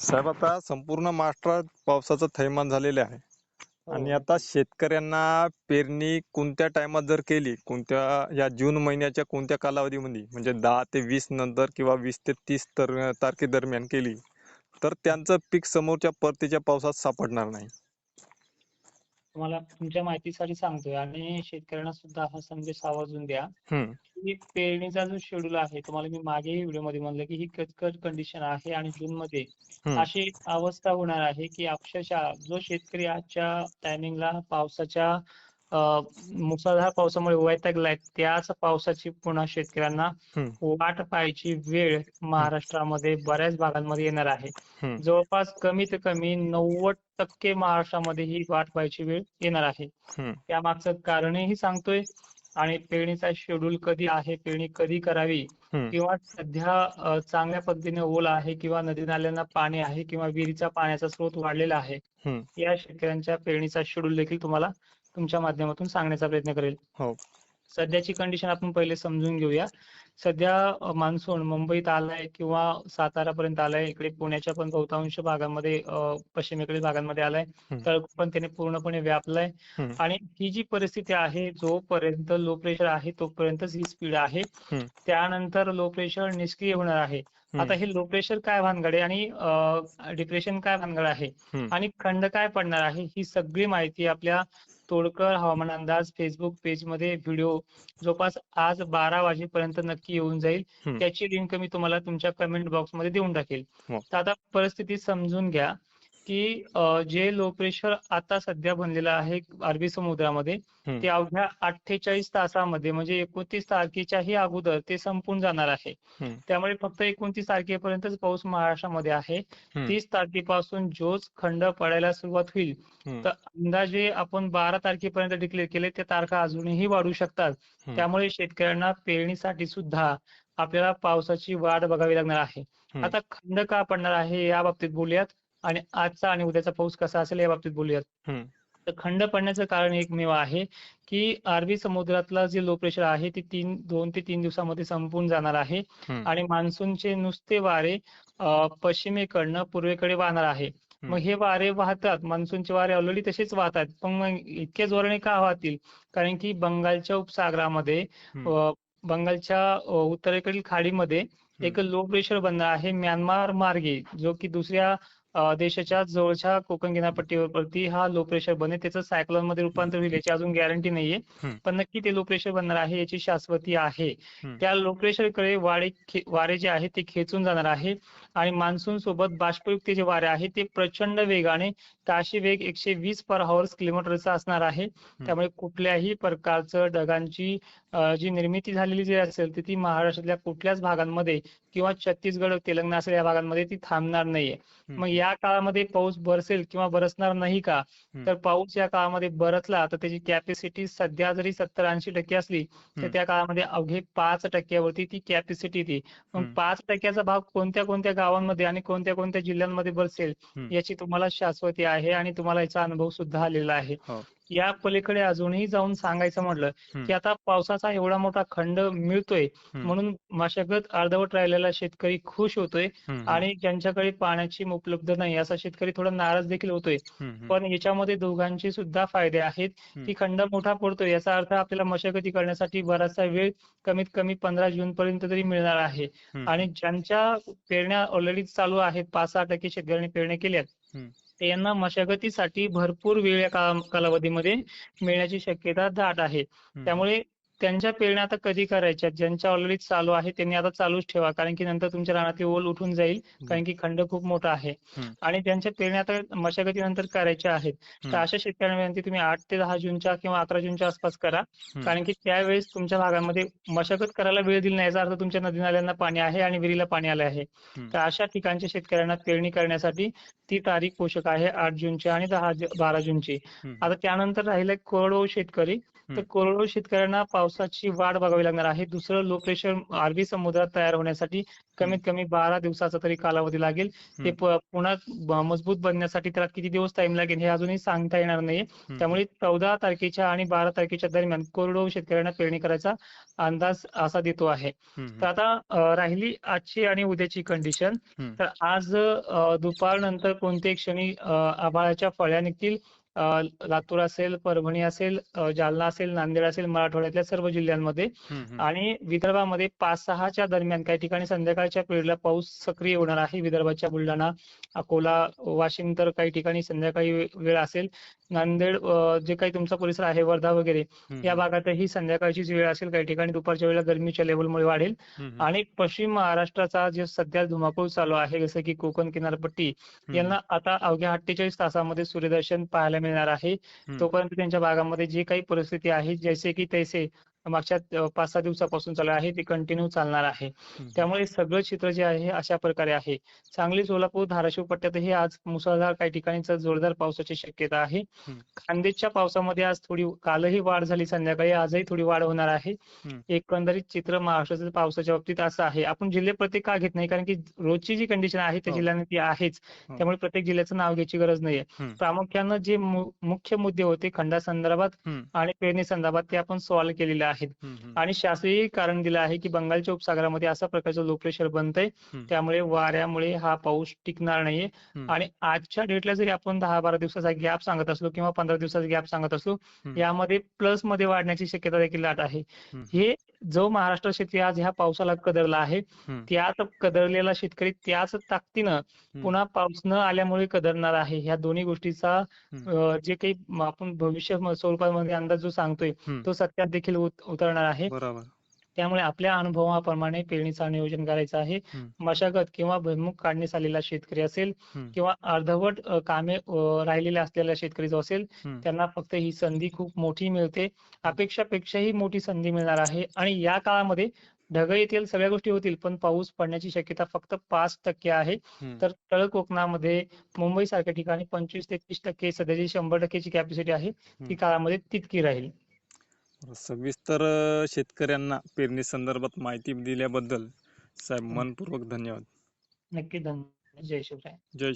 साहेब आता संपूर्ण महाराष्ट्रात पावसाचं थैमान झालेले आहे हो. आणि आता शेतकऱ्यांना पेरणी कोणत्या टायमात जर केली कोणत्या या जून महिन्याच्या कोणत्या कालावधीमध्ये म्हणजे दहा ते वीस नंतर किंवा वीस ते तीस तर तारखेदरम्यान केली तर त्यांचं पीक समोरच्या परतीच्या पावसात सापडणार नाही तुम्हाला तुमच्या माहितीसाठी सांगतोय. आणि शेतकऱ्यांना सुद्धा हा संदेश आवर्जून द्या. की पेरणीचा जो शेड्यूल आहे तुम्हाला मी मागेही व्हिडिओमध्ये म्हणलं की ही कचकट कंडिशन आहे आणि जून मध्ये. अशी अवस्था होणार आहे की अक्षरशः जो शेतकरी आजच्या टायमिंगला पावसाच्या मुसळधार पावसामुळे वैतागलाय त्याच पावसाची पुन्हा शेतकऱ्यांना. वाट पाहायची वेळ महाराष्ट्रामध्ये बऱ्याच भागांमध्ये येणार आहे. जवळपास कमीत कमी नव्वद टक्के महाराष्ट्रामध्ये ही वाट पाहायची वेळ येणार आहे. त्यामागचं कारणही सांगतोय आणि पेरणीचा शेड्यूल कधी आहे पेरणी कधी करावी. किंवा सध्या चांगल्या पद्धतीने ओल आहे किंवा नदी नाल्यांना पाणी आहे किंवा विहिरीचा पाण्याचा स्रोत वाढलेला आहे. या शेतकऱ्यांच्या पेरणीचा शेड्यूल देखील तुम्हाला तुमच्या माध्यमातून सांगण्याचा प्रयत्न करेल हो सध्याची कंडिशन आपण पहिले समजून घेऊया सध्या मान्सून मुंबईत आलाय किंवा सातारापर्यंत आलाय इकडे पुण्याच्या पण बहुतांश भागामध्ये पश्चिमेकडील भागांमध्ये आलाय. तळ पण त्याने पूर्णपणे व्यापलाय. आणि ही जी परिस्थिती आहे जोपर्यंत लो प्रेशर आहे तोपर्यंतच ही स्पीड आहे. त्यानंतर लो प्रेशर निष्क्रिय होणार आहे. आता हे लो प्रेशर काय भानगड आहे आणि डिप्रेशन काय भानगड आहे. आणि खंड काय पडणार आहे ही सगळी माहिती आपल्या तोडकर हवामान अंदाज फेसबुक पेजमध्ये व्हिडिओ जवळपास आज बारा वाजेपर्यंत नक्की येऊन जाईल. त्याची लिंक मी तुम्हाला तुमच्या कमेंट बॉक्समध्ये देऊन टाकेल हो. तर आता परिस्थिती समजून घ्या की जे लो प्रेशर आता सध्या बनलेलं आहे अरबी समुद्रामध्ये. ते अवघ्या अठ्ठेचाळीस तासामध्ये म्हणजे एकोणतीस तारखेच्याही अगोदर ते संपून जाणार आहे. त्यामुळे फक्त एकोणतीस तारखेपर्यंतच पाऊस महाराष्ट्रामध्ये आहे. तीस तारखेपासून जोच खंड पडायला सुरुवात होईल. तर अंदाजे आपण बारा तारखेपर्यंत डिक्लेअर केले त्या तारखा अजूनही वाढू शकतात. त्यामुळे शेतकऱ्यांना पेरणीसाठी सुद्धा आपल्याला पावसाची वाट बघावी लागणार आहे. आता खंड का पडणार आहे या बाबतीत बोलूयात आणि आजचा आणि उद्याचा पाऊस कसा असेल या बाबतीत बोलूयात. तर खंड पडण्याचं कारण एकमेव आहे की अरबी समुद्रातलं जे लो प्रेशर आहे ते तीन दोन ते तीन दिवसामध्ये संपून जाणार आहे. आणि मान्सूनचे नुसते वारे पश्चिमेकडनं पूर्वेकडे वाहणार आहे. मग हे वारे वाहतात मान्सूनचे वारे ऑलरेडी तसेच वाहतात. पण मग इतक्या जोराने का वाहतील? कारण की बंगालच्या उपसागरामध्ये बंगालच्या उत्तरेकडील खाडीमध्ये एक लो प्रेशर बनणार आहे म्यानमार मार्गे जो की दुसऱ्या देशाच्या जवळच्या कोकण किनारपट्टीवरती हा लो प्रेशर बनेल त्याचं सायक्लोनमध्ये रूपांतर होईल याची अजून गॅरंटी नाहीये. पण नक्की ते लो प्रेशर बनणार आहे याची शाश्वती आहे. त्या लो प्रेशरकडे वारे वारे जे आहे ते खेचून जाणार आहे. आणि मान्सून सोबत बाष्पयुक्त जे वारे आहे ते प्रचंड वेगाने ताशी वेग एकशे वीस पर हॉर्स किलोमीटरचा असणार आहे. त्यामुळे कुठल्याही प्रकारचं ढगांची जी निर्मिती झालेली जी असेल ती ती महाराष्ट्रातल्या कुठल्याच भागांमध्ये किंवा छत्तीसगड तेलंगणा असेल या भागांमध्ये ती थांबणार नाहीये. मग या काळामध्ये पाऊस बरसेल किंवा बरसणार नाही का. तर पाऊस या काळामध्ये बरसला तर त्याची कॅपॅसिटी सध्या जरी सत्तर ऐंशी टक्के असली तर. त्या काळामध्ये अवघे पाच टक्क्यावरती ती कॅपॅसिटी येते मग. पाच टक्क्याचा भाग कोणत्या कोणत्या गावांमध्ये आणि कोणत्या कोणत्या जिल्ह्यांमध्ये बरसेल. याची तुम्हाला शाश्वती आहे आणि तुम्हाला याचा अनुभव सुद्धा आलेला आहे हो. या पलीकडे अजूनही जाऊन सांगायचं म्हटलं. की आता पावसाचा एवढा मोठा खंड मिळतोय. म्हणून मशागत अर्धवट राहिलेला शेतकरी खुश होतोय. आणि ज्यांच्याकडे पाण्याची उपलब्ध नाही असा शेतकरी थोडा नाराज देखील होतोय. पण याच्यामध्ये दोघांचे सुद्धा फायदे आहेत की खंड मोठा पडतोय याचा अर्थ आपल्याला मशागती करण्यासाठी बराचसा वेळ कमीत कमी पंधरा जून पर्यंत तरी मिळणार आहे. आणि ज्यांच्या पेरण्या ऑलरेडी चालू आहेत पाच सहा टक्के शेतकऱ्यांनी पेरण्या केल्यात यांना मशागतीसाठी भरपूर वेळ या कालावधीमध्ये मिळण्याची शक्यता दाट आहे. त्यामुळे त्यांच्या पेरण्या आता कधी करायच्या ज्यांच्या ऑलरेडी चालू आहे त्यांनी आता चालूच ठेवा कारण की नंतर तुमच्या रानातील ओल उठून जाईल कारण की खंड खूप मोठा आहे. आणि ज्यांच्या पेरण्या आता मशागतीनंतर करायच्या आहेत तर. अशा शेतकऱ्यांना विनंती तुम्ही आठ ते दहा जूनच्या किंवा अकरा जूनच्या आसपास करा. कारण की त्यावेळेस तुमच्या भागामध्ये मशागत करायला वेळ दिली नाही याचा अर्थ तुमच्या नदी नाल्यांना पाणी आहे आणि विहिरीला पाणी आले आहे. तर अशा ठिकाणच्या शेतकऱ्यांना पेरणी करण्यासाठी ती तारीख पोषक आहे आठ जूनची आणि दहा बारा जूनची. आता त्यानंतर राहिले कोरडवाहू शेतकरी तर. कोरडवाहू शेतकऱ्यांना पावसाची वाट बघावी लागणार आहे दुसरं लो प्रेशर अरबी समुद्रात तयार होण्यासाठी कमीत कमी बारा दिवसाचा तरी कालावधी लागेल ते पुन्हा मजबूत बनण्यासाठी त्याला किती दिवस टाइम लागेल हे अजूनही सांगता येणार हम्म. त्यामुळे चौदा तारखेच्या आणि बारा तारखेच्या दरम्यान कोरडवाहू शेतकऱ्यांना पेरणी करायचा अंदाज असा देतो आहे. तर आता राहिली आजची आणि उद्याची कंडिशन. तर आज दुपारनंतर कोणत्याही क्षणी आभाळाच्या फळ्या निघतील लातूर असेल परभणी असेल जालना असेल नांदेड असेल मराठवाड्यातल्या सर्व जिल्ह्यांमध्ये. आणि विदर्भामध्ये पाच सहाच्या दरम्यान काही ठिकाणी संध्याकाळच्या पिरियडला पाऊस सक्रिय होणार आहे विदर्भाच्या बुलढाणा अकोला वाशिम तर काही ठिकाणी संध्याकाळी वेळ असेल नांदेड जे काही तुमचा परिसर आहे वर्धा वगैरे. या भागातही संध्याकाळचीच वेळ असेल काही ठिकाणी दुपारच्या वेळेला गरमीच्या लेवलमुळे वाढेल. आणि पश्चिम महाराष्ट्राचा जे सध्या धुमाकूळ चालू आहे जसं की कोकण किनारपट्टी. यांना आता अवघ्या अठ्ठेचाळीस तासामध्ये सूर्यदर्शन पाहायला मिळणार आहे. तोपर्यंत त्यांच्या भागामध्ये जी काही परिस्थिती आहे जैसे की तैसे मागच्या पाच सहा दिवसापासून चालू आहे ती कंटिन्यू चालणार आहे. त्यामुळे सगळं चित्र जे आहे अशा प्रकारे आहे सांगली सोलापूर धाराशिव पट्ट्यातही आज मुसळधार काही ठिकाणीच जोरदार पावसाची शक्यता आहे. खानदेशच्या पावसामध्ये आज थोडी कालही वाढ झाली संध्याकाळी आजही थोडी वाढ होणार आहे. एकंदरीत चित्र महाराष्ट्राचं पावसाच्या बाबतीत असं आहे आपण जिल्हे प्रत्येक का घेत नाही कारण की रोजची जी कंडिशन आहे त्या हो. जिल्ह्यांनी ती आहेच हो. त्यामुळे प्रत्येक जिल्ह्याचं नाव घ्यायची गरज नाहीये. प्रामुख्यानं जे मुख्य मुद्दे होते खंडासंदर्भात. आणि पेरणी संदर्भात ते आपण सॉल्व्ह केलेले आहेत. आणि शास्त्रीय कारण दिलं आहे की बंगालच्या उपसागरामध्ये अशा प्रकारचं लो प्रेशर बनतंय. त्यामुळे वाऱ्यामुळे हा पाऊस टिकणार नाहीये. आणि आजच्या डेटला जरी आपण दहा बारा दिवसाचा गॅप सांगत असलो किंवा पंधरा दिवसाचा गॅप सांगत असलो. यामध्ये प्लसमध्ये वाढण्याची शक्यता देखील आहे. हे जो महाराष्ट्र शेतकरी आज ह्या पावसाला कदरला आहे. त्याच कदरलेला शेतकरी त्याच ताकदीनं. पुन्हा पाऊस न आल्यामुळे कदरणार आहे ह्या दोन्ही गोष्टीचा जे काही आपण भविष्य स्वरूपामध्ये अंदाज जो सांगतोय. तो सत्यात देखील उत- उतरणार आहे बरोबर त्यामुळे आपल्या अनुभवाप्रमाणे पेरणीचं नियोजन करायचं आहे. मशागत किंवा भुईमुग काढणीस आलेला शेतकरी असेल. किंवा अर्धवट कामे अ, राहिलेले असलेला शेतकरी जो असेल. त्यांना फक्त ही संधी खूप मोठी मिळते अपेक्षापेक्षाही मोठी संधी मिळणार आहे आणि या काळामध्ये ढग येतील सगळ्या गोष्टी होतील पण पाऊस पडण्याची शक्यता फक्त पाच टक्के आहे. तर तळ कोकणामध्ये मुंबई सारख्या ठिकाणी पंचवीस ते तीस टक्के सध्याची शंभर टक्केची कॅपॅसिटी आहे ती. काळामध्ये तितकी राहील सविस्तर शेतकऱ्यांना पेरणी संदर्भात माहिती दिल्याबद्दल साहेब. मनपूर्वक धन्यवाद. नक्की धन्यवाद. जय शिवराय. जय